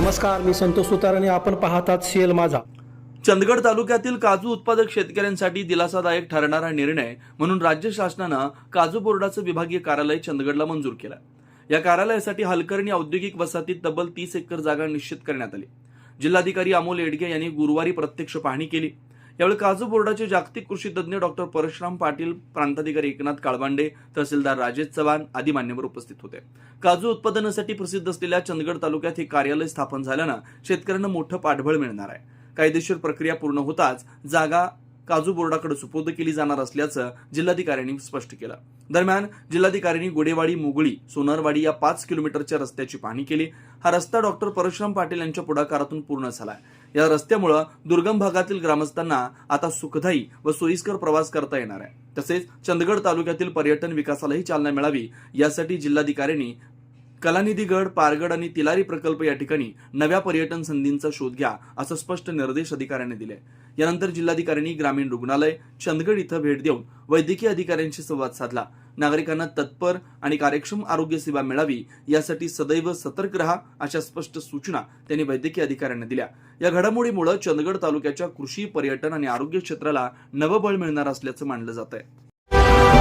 नमस्कार मी संतोष सुतार आणि आपण पाहतात शेल माझा. चंदगड तालुक्यातील काजू उत्पादक शेतकऱ्यांसाठी दिलासादायक ठरणारा निर्णय म्हणून राज्य शासनानं काजू बोर्डाचं विभागीय कार्यालय चंदगडला मंजूर केलं. या कार्यालयासाठी हलकर्णी औद्योगिक वसाहतीत तब्बल तीस एकर जागा निश्चित करण्यात आली. जिल्हाधिकारी अमोल येडगे यांनी गुरुवारी प्रत्यक्ष पाहणी केली. यावेळी काजू बोर्डाचे जागतिक कृषी तज्ज्ञ डॉक्टर परशुराम पाटील प्रांताधिकारी एकनाथ काळबांडे तहसीलदार राजेश चव्हाण आदी मान्यवर उपस्थित होते. काजू उत्पादनासाठी प्रसिद्ध असलेल्या चंदगड तालुक्यात हे कार्यालय स्थापन झाल्यानं शेतकऱ्यांना मोठं पाठबळ मिळणार आहे. कायदेशीर प्रक्रिया पूर्ण होताच जागा काजू बोर्डाकडे सुपूर्द केली जाणार असल्याचं जिल्हाधिकाऱ्यांनी स्पष्ट केलं. दरम्यान जिल्हाधिकाऱ्यांनी गोडेवाडी मुगळी सोनरवाडी या पाच किलोमीटरच्या रस्त्याची पाहणी केली. हा रस्ता डॉक्टर परशुराम पाटील यांच्या पुढाकारातून पूर्ण झालाय या रस्त्यामुळे दुर्गम भागातील ग्रामस्थांना आता सुखदायी व सोयीस्कर प्रवास करता येणार आहे. तसेच चंदगड तालुक्यातील पर्यटन विकासालाही चालना मिळावी यासाठी जिल्हाधिकाऱ्यांनी कलानिधीगड पारगड आणि तिलारी प्रकल्प या ठिकाणी नव्या पर्यटन संधींचा शोध घ्या असं स्पष्ट निर्देश अधिकाऱ्यांनी दिले. यानंतर जिल्हाधिकाऱ्यांनी ग्रामीण रुग्णालय चंदगड इथं भेट देऊन वैद्यकीय अधिकाऱ्यांशी संवाद साधला. नागरिकांना तत्पर आणि कार्यक्षम आरोग्य सेवा मिळावी यासाठी सदैव सतर्क रहा अशा स्पष्ट सूचना त्यांनी वैद्यकीय अधिकाऱ्यांना दिल्या. या घडामोडीमुळे चंदगड तालुक्याच्या कृषी पर्यटन आणि आरोग्य क्षेत्राला नवबळ मिळणार असल्याचं मानलं जात आहे